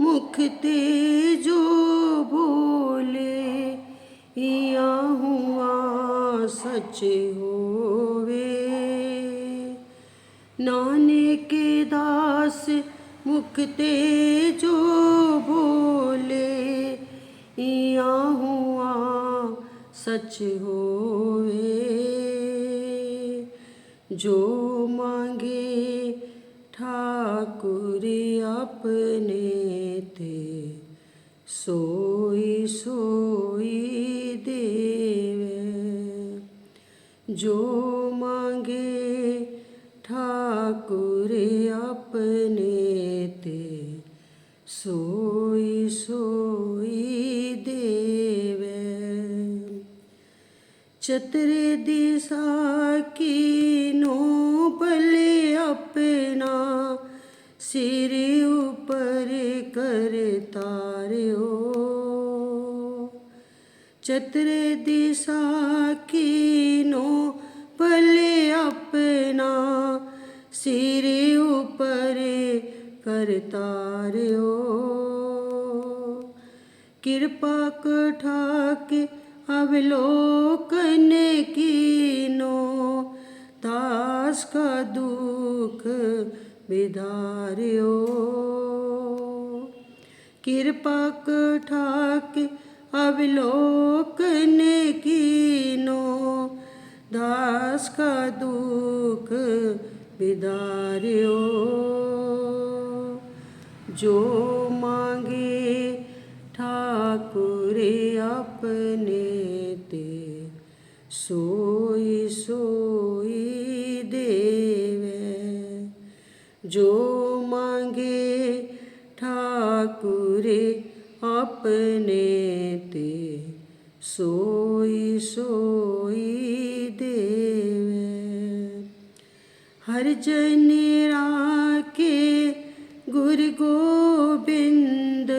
मुख ते जो बोले, या हुआ सच होवे। नानक दास मुख ते जो बोले, या हुआ सच होवे। जो मांगे ठाकुर अपने ते सोई सोई देवे, जो मांगे ठाकुर अपने ते। सोई सोई देवे, चतर दिशा की नो भले अपना सिर ਚਤਰ ਦਿਸਾ ਕੀਨੋ ਭਲੇ ਆਪਣਾ ਸਿਰ ਉਪਰੇ ਕਰਤਾਰਿਓ ਕਿਰਪਾ ਕਠਾ ਕੇ ਅਵਲੋਕਨ ਕੀਨੋ ਤਾਸ ਕਾ ਦੁਖ ਬਿਦਾਰਿਓ। ਕਿਰਪਾ ਕਠਾ ਕੇ अवलोकन कीनो दास का दुख विदारियो जो मांगे ठाकुर अपने ते सोई सोई देवे जो मांगे ठाकुर अपने ते सोई सोई देव। हर जन राके गुरु गोबिंद,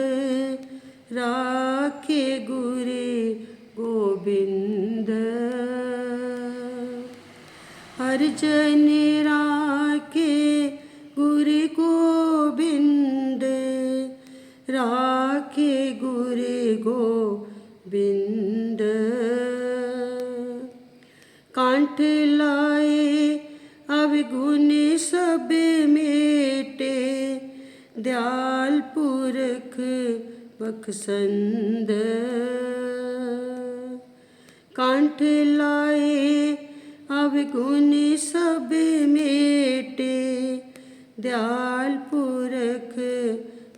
राखे गुरु गोबिंद। हर जन राखे गुरु गोबिंद, राखे ਰਾਖੇ ਗੁਰੇ ਗੋਬਿੰਦ। ਕੰਠ ਲਾਏ ਅਵਗੁਣ ਸਭੇ ਮੇਟੇ, ਦਿਆਲ ਪੁਰਖ ਬਖਸੰਦ। ਕੰਠ ਲਾਏ ਅਵਗੁਣ ਸਭੇ ਮੇਟੇ, ਦਿਆਲ ਪੁਰਖ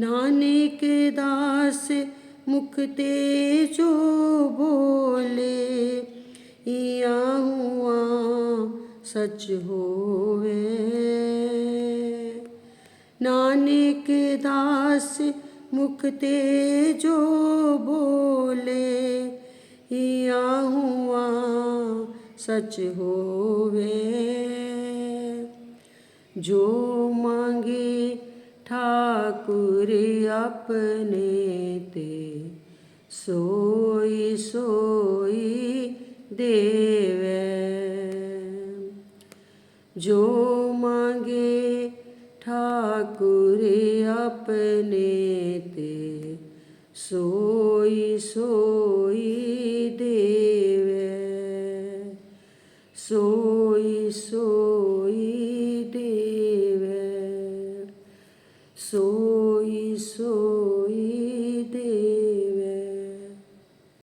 नानक दास मुख ते जो बोले या हुआ सच होवे। नानक दास मुख ते जो बोले या हुआ सच होवे। जो मांगे ठाकुर अपने ते। सोई सोई देव। जो मांगे ठाकुर अपने ते। सोई सोई देवे। सो soy soy